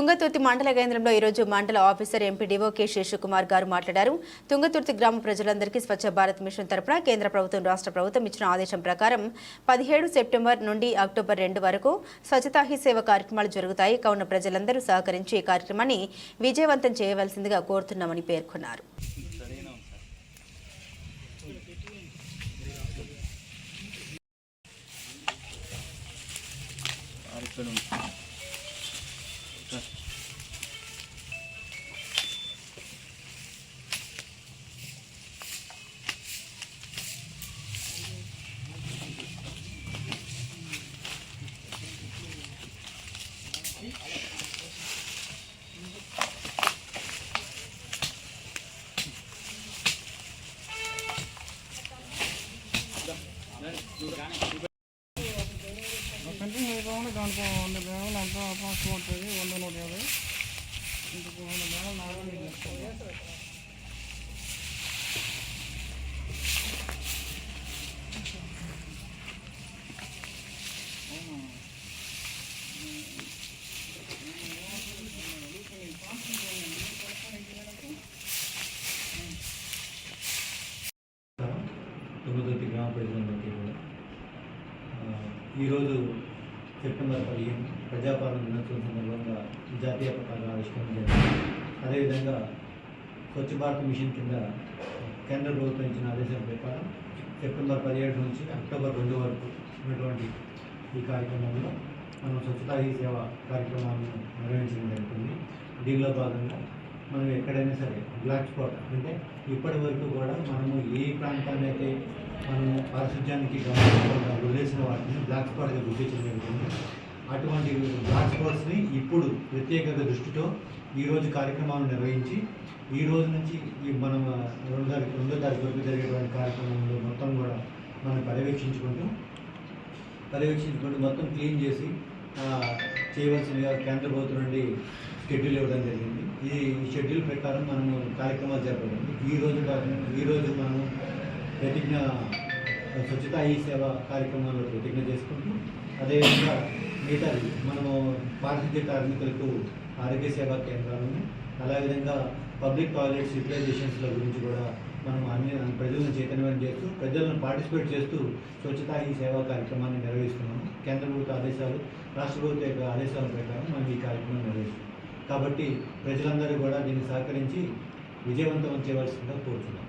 తుంగతుర్తి మండల కేంద్రంలో ఈరోజు మండల ఆఫీసర్ ఎంపీ డివోకే శేషకుమార్ గారు మాట్లాడారు. తుంగతుర్తి గ్రామ ప్రజలందరికీ స్వచ్ఛ భారత్ మిషన్ తరపున కేంద్ర ప్రభుత్వం రాష్ట్ర ప్రభుత్వం ఇచ్చిన ఆదేశం ప్రకారం పదిహేడు సెప్టెంబర్ నుండి అక్టోబర్ రెండు వరకు స్వచ్ఛతా హీ సేవ కార్యక్రమాలు జరుగుతాయి. కావున ప్రజలందరూ సహకరించి ఈ కార్యక్రమాన్ని విజయవంతం చేయవలసిందిగా కోరుతున్నామని పేర్కొన్నారు. అయిపోకుండా దాంట్లో వంద బ్యాగులు అంతా పాస్ ఉంటుంది వంద నూట యాభై. ఇంకొక వంద మేడం నాలుగు వేలు తుంగతుర్తి గ్రామ ప్రజలందరికీ కూడా ఈరోజు సెప్టెంబర్ పదిహేను ప్రజాపాలన దినోత్సవం సందర్భంగా జాతీయ పతాక ఆవిష్కరణ జరిగింది. అదేవిధంగా స్వచ్ఛ భారత్ మిషన్ కింద కేంద్ర ప్రభుత్వం ఇచ్చిన ఆదేశాల ప్రకారం సెప్టెంబర్ పదిహేడు నుంచి అక్టోబర్ రెండు వరకు ఉన్నటువంటి ఈ కార్యక్రమంలో మనం స్వచ్ఛతా హీ సేవ కార్యక్రమాలను నిర్వహించడం జరుగుతుంది. దీనిలో భాగంగా మనం ఎక్కడైనా సరే బ్లాక్ స్పాట్ అంటే ఇప్పటి వరకు కూడా మనము ఏ ప్రాంతాన్ని అయితే మనము పారిశుధ్యానికి గమనించకుండా వదిలేసిన బ్లాక్ స్పాట్గా గుర్తించడం జరుగుతుంది. అటువంటి బ్లాక్ స్పాట్స్ని ఇప్పుడు ప్రత్యేకత దృష్టితో ఈరోజు కార్యక్రమాలు నిర్వహించి ఈ రోజు నుంచి ఈ మనం రెండు తారీఖు రెండో తారీఖు వరకు జరిగేటువంటి కార్యక్రమంలో మొత్తం కూడా మనం పర్యవేక్షించుకుంటూ పర్యవేక్షించుకుంటూ మొత్తం క్లీన్ చేసి చేయవలసిన కేంద్ర ప్రభుత్వం నుండి షెడ్యూల్ ఇవ్వడం జరిగింది. ఈ షెడ్యూల్ ప్రకారం మనము కార్యక్రమాలు జరపడం ఈ రోజు కాకుండా ఈ రోజు మనము ప్రతిజ్ఞ స్వచ్ఛతా ఈ సేవ కార్యక్రమంలో ప్రతిజ్ఞ చేసుకుంటూ అదేవిధంగా మిగతా మనము పారిశుద్ధ్య కార్మికులకు ఆరోగ్య సేవా కేంద్రాలను అలావిధంగా పబ్లిక్ టాయిలెట్స్ యూటిలైజేషన్స్ల గురించి కూడా మనం అన్ని ప్రజలను చైతన్యం చేస్తూ ప్రజలను పార్టిసిపేట్ చేస్తూ స్వచ్ఛతా ఈ సేవా కార్యక్రమాన్ని నిర్వహిస్తున్నాము. కేంద్ర ప్రభుత్వ ఆదేశాలు రాష్ట్ర ప్రభుత్వ యొక్క ఆదేశాల ప్రకారం మనం ఈ కార్యక్రమం నిర్వహిస్తున్నాం. కాబట్టి ప్రజలందరూ కూడా దీన్ని సహకరించి విజయవంతం చేయవలసిందిగా కోరుతున్నాం